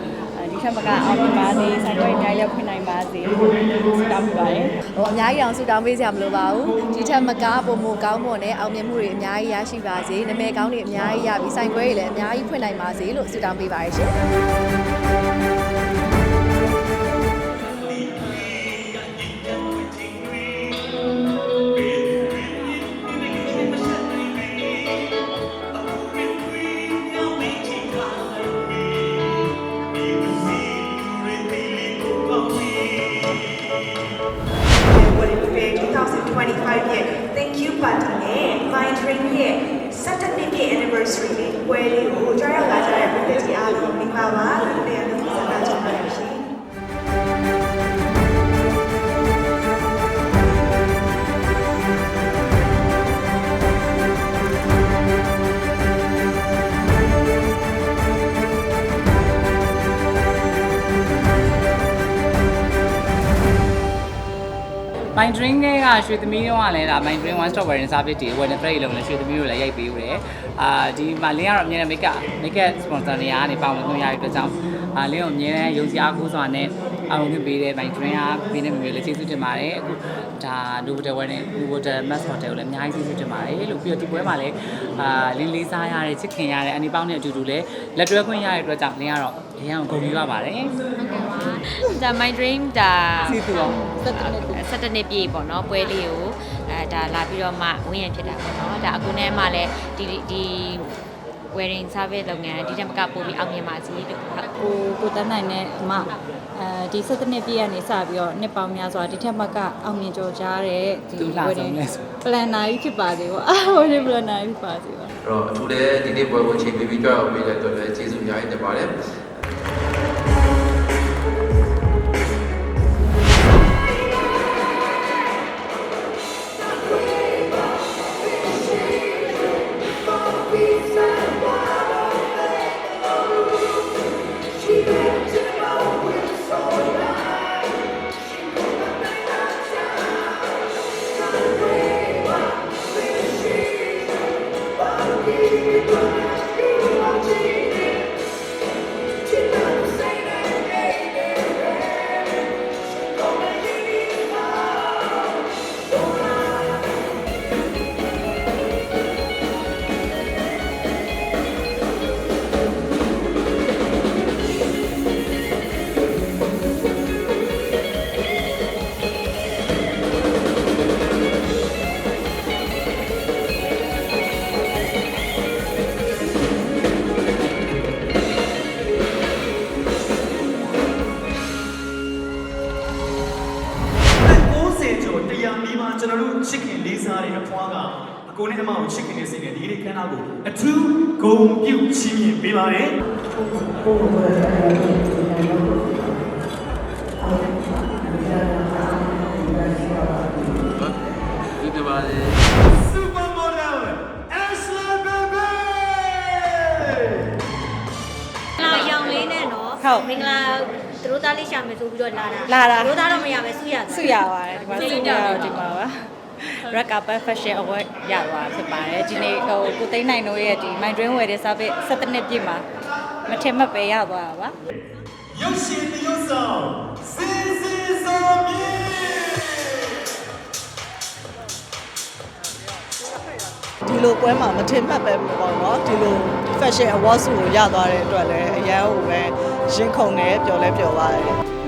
စွာတိုင်အောင်အဲဒီချက်မကအောင်ပြပါစေဆိုင်ခွဲအများကြီးဖွင့်နိုင်ပါစေတောင်းပြပါတယ်ဟိုအများကြီးအောင်ဆူတောင်းပေးစရာမလိုပါဘူးဒီထက်မကားပုံမကောင်းမွန်တဲ့အောင်မြင်မှုတွေအများကြီးရရှိပါစေနာမည်ကောင်းတွေအများကြီးရပြီးဆိုင်ခွဲတွေလည်းအများကြီးဖွင့်နိုင်ပါစေလို့ဆူတောင်းပေးပါရရှင် My Dream နဲ့ကရွှေသမီးတော့ကလည်းဒါ My Dream One Stop Wedding Service တွေ Wedding Play လုံးလည်းရွှေသမီးတို့လည်းရိုက်ပေးဦးတယ်။အာဒီမှာလင်းကတော့အမြဲတမ်း makeup makeup sponsor နေရာကနေပါဝင်ခွင့်ရတဲ့အတွက်ကြောင့်အာလင်းကိုအမြဲတမ်းယုံကြည်အားကိုးစွာနဲ့ အားလုံးပေးတဲ့ My Dream ကပေးနေမျိုးလည်းကျေးဇူးတင်ပါတယ်။အခုဒါ Novotel Wedding Novotel Mass Hotel ကိုလည်းအများကြီးကျေးဇူးတင်ပါတယ်လို့ပြီးတော့ဒီပွဲမှာလည်းအာလင်းလေးစားရတဲ့ချစ်ခင်ရတဲ့အနီပေါင်းနဲ့အတူတူလည်းလက်တွဲခွင့်ရတဲ့အတွက်ကြောင့်လင်းကတော့အရင်ကဂုဏ်ယူရပါတယ်။ဒါ my dream ဒါစီးသူအောင်17နှစ်ပြည့်ပေါ့နော်ပွဲလေးကိုအဲဒါလာပြီးတော့မှဝင်းရဖြစ်တာပေါ့နော်ဒါအခုနဲ့မှလည်းဒီဒီ wedding service လုပ်ငန်းဒီတက်မကပို့ပြီးအောင်မြင်ပါစေလို့ဟုတ်ကိုကိုတန်းနိုင်နဲ့အမအဲဒီ17နှစ်ပြည့်ကနေစပြီးတော့နှစ်ပေါင်းများစွာဒီထက်မကအောင်မြင်ကြော်ကြားတဲ့ဒီသူလှဆုံးလဲဆိုပလန်နာကြီးဖြစ်ပါစေပေါ့အားဝင်ပလန်နာကြီးဖြစ်ပါစေပေါ့အဲ့တော့အထူးလည်းဒီနေ့ပွဲကိုချိန်ပေးပြီးကြွရောက်ပေးတဲ့အတွက်လည်းကျေးဇူးအများကြီးတင်ပါတယ် တရားမီးမှာကျွန်တော်တို့ချစ်ခင်လေးစားတဲ့အဖွားကအကိုနဲ့အမကိုချစ်ခင်နေစိတ်နဲ့ဒီနေ့ခန်းသားကိုအထူးဂုဏ်ပြုချီးမြှင့်ပေးပါတယ် ဟုတ်မင်္ဂလာသူတို့သားလေးရှာမယ်ဆိုပြီးတော့လာတာလာတာ သူတို့သားတော့မရမယ်ဆုရဆုရပါတယ်ဒီမှာဆုရတော့ဒီမှာပါ Red Carpet Fashion Award ရသွားဖြစ်ပါတယ်ဒီနေ့ဟိုကိုသိန်းနိုင်တို့ရဲ့ဒီ My Dream Wear Service 17နှစ်ပြည့်မှာမထင်မှတ်ပဲရသွားတာပါ ရုပ်ရှင်တရုပ်ဆောင်စင်စီဆောင်မြေဒီလိုပွဲမှာမထင်မှတ်ပဲပေါ့နော်ဒီလို fashion awards ကိုရသွားတဲ့အတွက်လည်းအရန်ဟိုပဲ ရင်ခုန်တယ်ပျော်လဲပျော်ပါတယ်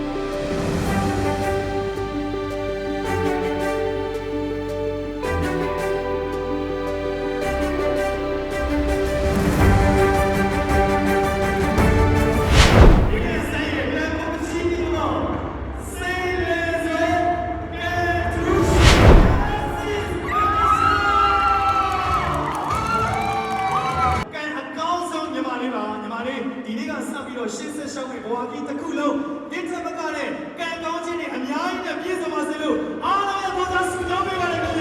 တွေဒီနေ့ကစပြီးတော့ရှင်းဆက်ရှောက်ပြီးဘဝကြီးတစ်ခုလုံးဒီတစ်ပတ်ကနဲ့ကံကောင်းခြင်းနဲ့အများကြီးနဲ့ပြည့်စုံပါစေလို့အားလုံးရဲ့ဘုရားဆုတောင်းပေးပါရစေ